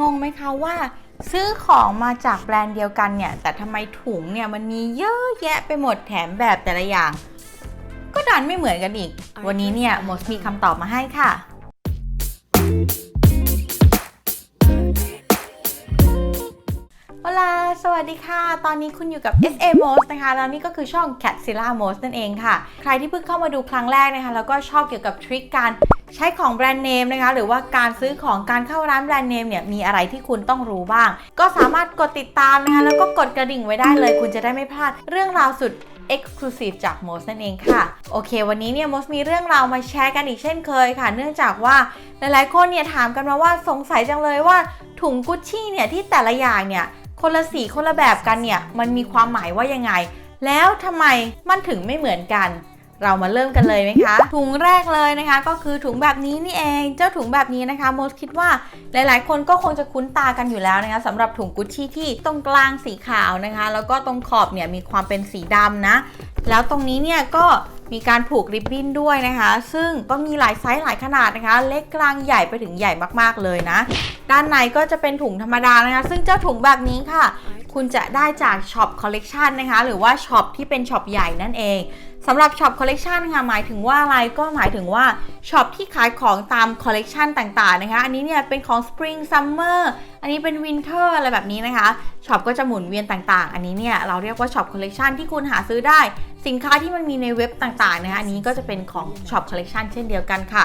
งงไหมคะว่า ซื้อของมาจากแบรนด์เดียวกันเนี่ย แต่ทำไมถุงเนี่ยมันมีเยอะแยะไปหมดแถมแบบแต่ละอย่าง ก็ดันไม่เหมือนกันอีก วันนี้เนี่ยโมสมีคำตอบมาให้ค่ะเวลาสวัสดีค่ะ ตอนนี้คุณอยู่กับ SA m o s นะคะ แล้วนี่ก็คือช่อง Catzilla m o s นั่นเองค่ะ ใครที่เพิ่งเข้ามาดูครั้งแรกนะคะ แล้วก็ชอบเกี่ยวกับทริคการ ใช้ของแบรนด์เนมนะคะหรือว่าการซื้อของการเข้าร้านแบรนด์เนมเนี่ยมีอะไรที่คุณต้องรู้บ้าง ก็สามารถกดติดตามนะคะแล้วก็กดกระดิ่งไว้ได้เลย คุณจะได้ไม่พลาดเรื่องราวสุด Exclusive จาก m o s นั่นเองค่ะ โอเค วันนี้เนี่ย m o s มีเรื่องราวมาแชร์กันอีกเช่นเคยค่ะ เนื่องจากว่าหลายๆคนเนี่ยถามกันมาว่าสงสัยจังเลยว่าถุงกุชชี่เนี่ยที่แต่ละอย่างเนี่ยคนละสีคนละแบบกันเนี่ยมันมีความหมายว่ายังไง แล้วทำไมมันถึงไม่เหมือนกัน เรามาเริ่มกันเลยไหมคะ ถุงแรกเลยนะคะ ก็คือถุงแบบนี้นี่เอง เจ้าถุงแบบนี้นะคะโมสคิดว่าหลายๆ คนก็คงจะคุ้นตากันอยู่แล้วนะคะสำหรับถุงกุชชี่ที่ตรงกลางสีขาวนะคะ แล้วก็ตรงขอบเนี่ยมีความเป็นสีดำนะ แล้วตรงนี้เนี่ยก็มีการผูกริบบิ้นด้วยนะคะ ซึ่งก็มีหลายไซส์หลายขนาดนะคะ เล็กกลางใหญ่ไปถึงใหญ่มากๆเลยนะ ด้านในก็จะเป็นถุงธรรมดานะคะ ซึ่งเจ้าถุงแบบนี้ค่ะคุณจะได้จากช็อปคอลเลกชันนะคะ หรือว่าช็อปที่เป็นช็อปใหญ่นั่นเองสำหรับช็อปคอลเลกชันค่ะหมายถึงว่าอะไรก็หมายถึงว่าช็อปที่ขายของตามคอลเลกชันต่างๆนะคะ อันนี้เนี่ยเป็นของ Spring Summer อันนี้เป็น Winter อะไรแบบนี้นะคะช็อปก็จะหมุนเวียนต่างๆ อันนี้เนี่ยเราเรียกว่าช็อปคอลเลกชันที่คุณหาซื้อได้ สินค้าที่มันมีในเว็บต่างๆนะคะอันนี้ก็จะเป็นของช็อปคอลเลกชันเช่นเดียวกันค่ะ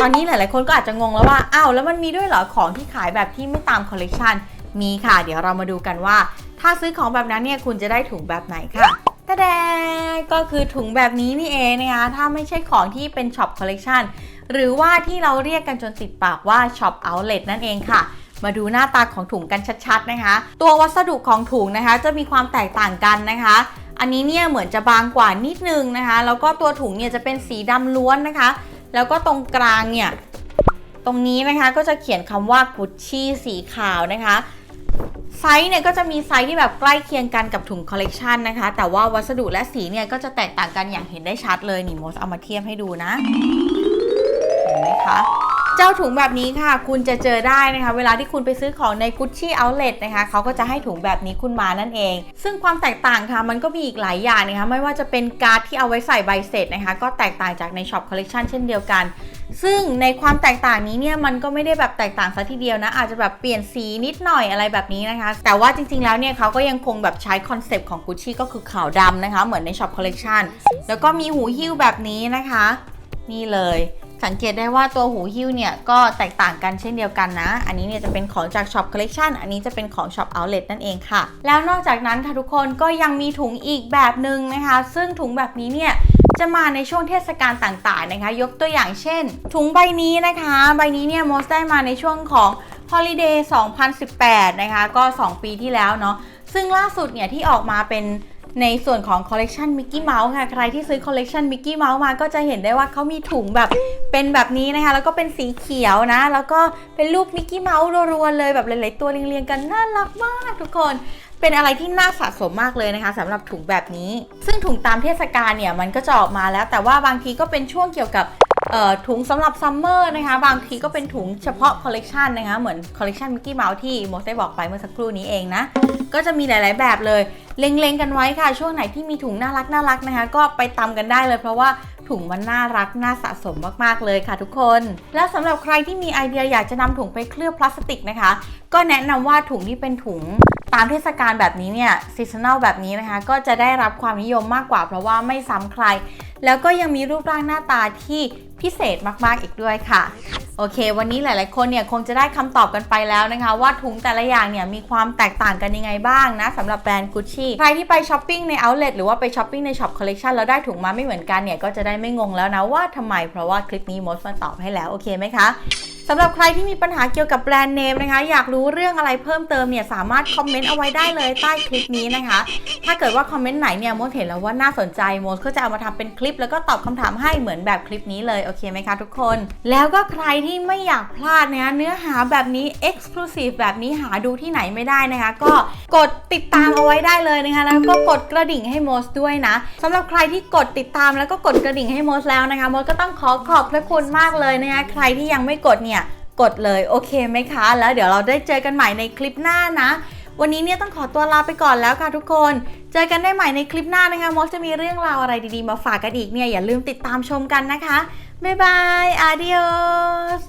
ตอนนี้หลายๆคนก็อาจจะงงแล้วว่าอ้าวแล้วมันมีด้วยเหรอของที่ขายแบบที่ไม่ตามคอลเลกชัน มีค่ะ เดี๋ยวเรามาดูกันว่า ถ้าซื้อของแบบนั้นเนี่ยคุณจะได้ถุงแบบไหนค่ะตะแดก็คือถุงแบบนี้นี่เองนะคะถ้าไม่ใช่ของที่เป็นช็อปคอลเลกชันหรือว่าที่เราเรียกกันจนติดปากว่าช็อปเอาท์เลนั่นเองค่ะมาดูหน้าตาของถุงกันชัดๆนะคะ ตัววัสดุของถุงนะคะ จะมีความแตกต่างกันนะคะ อันนี้เนี่ยเหมือนจะบางกว่านิดนึงนะคะ แล้วก็ตัวถุงเนี่ยจะเป็นสีดำล้วนนะคะ แล้วก็ตรงกลางเนี่ย ตรงนี้นะคะก็จะเขียนคำว่ากุชชี่สีขาวนะคะ ไซส์เนี่ยก็จะมีไซส์ที่แบบใกล้เคียงกันกับถุงคอลเลกชันนะคะ แต่ว่าวัสดุและสีเนี่ยก็จะแตกต่างกันอย่างเห็นได้ชัดเลยนี่โมสเอามาเทียบให้ดูนะเห็นไหมคะเจ้าถุงแบบนี้ค่ะ คุณจะเจอได้นะคะ เวลาที่คุณไปซื้อของใน Gucci Outlet นะคะเขาก็จะให้ถุงแบบนี้คุณมานั่นเอง ซึ่งความแตกต่างค่ะ มันก็มีอีกหลายอย่างนะคะ ไม่ว่าจะเป็นการ์ดที่เอาไว้ใส่ใบเสร็จนะคะ ก็แตกต่างจากในช็อปคอลเลกชันเช่นเดียวกัน ซึ่งในความแตกต่างนี้เนี่ยมันก็ไม่ได้แบบแตกต่างซะทีเดียวนะ อาจจะแบบเปลี่ยนสีนิดหน่อยอะไรแบบนี้นะคะ แต่ว่าจริงๆแล้วเนี่ยเขาก็ยังคงแบบใช้คอนเซปต์ของ Gucci ก็คือขาวดำนะคะ เหมือนในช็อปคอลเลกชันแล้วก็มีหูหิ้วแบบนี้นะคะ นี่เลยสังเกตได้ว่าตัวหูหิ้วเนี่ยก็แตกต่างกันเช่นเดียวกันนะ อันนี้เนี่ยจะเป็นของจากช็อปคอลเลกชันอันนี้จะเป็นของช็อปเอาท์เลนั่นเองค่ะ แล้วนอกจากนั้นค่ะทุกคนก็ยังมีถุงอีกแบบหนึ่งนะคะ ซึ่งถุงแบบนี้เนี่ย จะมาในช่วงเทศกาลต่างๆนะคะ ยกตัวอย่างเช่น ถุงใบนี้นะคะ ใบนี้เนี่ยมอสได้มาในช่วงของ Holiday 2018 นะคะ ก็ 2 ปีที่แล้วเนาะซึ่งล่าสุดเนี่ยที่ออกมาเป็นในส่วนของคอลเลกชันมิกกี้เมาส์ค่ะ ใครที่ซื้อคอลเลกชันมิกกี้เมาส์มาก็จะเห็นได้ว่าเขามีถุงแบบเป็นแบบนี้นะคะ แล้วก็เป็นสีเขียวนะ แล้วก็เป็นรูปมิกกี้เมาส์รัวๆเลยแบบหลายๆตัวเรียงๆกัน น่ารักมากทุกคน เป็นอะไรที่น่าสะสมมากเลยนะคะสำหรับถุงแบบนี้ ซึ่งถุงตามเทศกาลเนี่ยมันก็จะออกมาแล้ว แต่ว่าบางทีก็เป็นช่วงเกี่ยวกับถุงสำหรับซัมเมอร์นะคะ บางทีก็เป็นถุงเฉพาะคอลเลกชันนะคะ เหมือนคอลเลกชันมิกกี้เมาส์ที่โมสได้บอกไปเมื่อสักครู่นี้เองนะ ก็จะมีหลาย ๆ แบบเลย เล็ง ๆ กันไว้ค่ะ ช่วงไหนที่มีถุงน่ารักน่ารักนะคะ ก็ไปตำกันได้เลยเพราะว่าถุงมันน่ารัก น่าสะสมมาก ๆ เลยค่ะทุกคน และสำหรับใครที่มีไอเดียอยากจะนำถุงไปเคลือบพลาสติกนะคะ ก็แนะนำว่าถุงที่เป็นถุง ตามเทศกาลแบบนี้เนี่ยซีซันแนลแบบนี้นะคะก็จะได้รับความนิยมมากกว่า เพราะว่าไม่ซ้ำใคร แล้วก็ยังมีรูปร่างหน้าตาที่พิเศษมากๆอีกด้วยค่ะ โอเค วันนี้หลาย ๆ คนเนี่ยคงจะได้คำตอบกันไปแล้วนะคะ ว่าถุงแต่ละอย่างเนี่ยมีความแตกต่างกันยังไงบ้างนะสำหรับแบรนด์ Gucci ใครที่ไปช้อปปิ้งใน Outlet หรือว่าไปช้อปปิ้งในช็อปคอลเล t ชันแล้วได้ถุงมาไม่เหมือนกันเนี่ยก็จะได้ไม่งงแล้วนะว่าทำไม เพราะว่าคลิปนี้มดมาตอบให้แล้วโอเคไหมคะำหรับใครที่มีปัญหาเกี่ยวกับแบรนด์เนมนะคะ อยากรู้เรื่องอะไรเพิ่มเติมเนี่ยสามารถคอมเมนต์เอาไว้ได้เลยใต้คลิปนี้นะคะ ถ้าเกิดว่าคอมเมนต์ไหนเนี่ยโมดเห็นแล้วว่าน่าสนใจโมดก็จะเอามาทำเป็นคลิป แล้วก็ตอบคำถามให้เหมือนแบบคลิปนี้เลยโอเคไหมคะทุกคน แล้วก็ใครที่ไม่อยากพลาดนะคะเนื้อหาแบบนี้ Exclusive แบบนี้หาดูที่ไหนไม่ได้นะคะ ก็กดติดตามเอาไว้ได้เลยนะคะแล้วก็กดกระดิ่งให้โมสด้วยนะสำหรับใครที่กดติดตามแล้วก็กดกระดิ่งให้โมสแล้วนะคะโมสก็ต้องขอขอบพระคุณมากเลยนะคะใครที่ยังไม่กดเนี่ย กดเลยโอเคไหมคะ แล้วเดี๋ยวเราได้เจอกันใหม่ในคลิปหน้านะ วันนี้เนี่ยต้องขอตัวลาไปก่อนแล้วค่ะทุกคน เจอกันได้ใหม่ในคลิปหน้านะคะมกจะมีเรื่องราวอะไรดีๆมาฝากกันอีกเนี่ยอย่าลืมติดตามชมกันนะคะบ๊ายบายอาดิโอส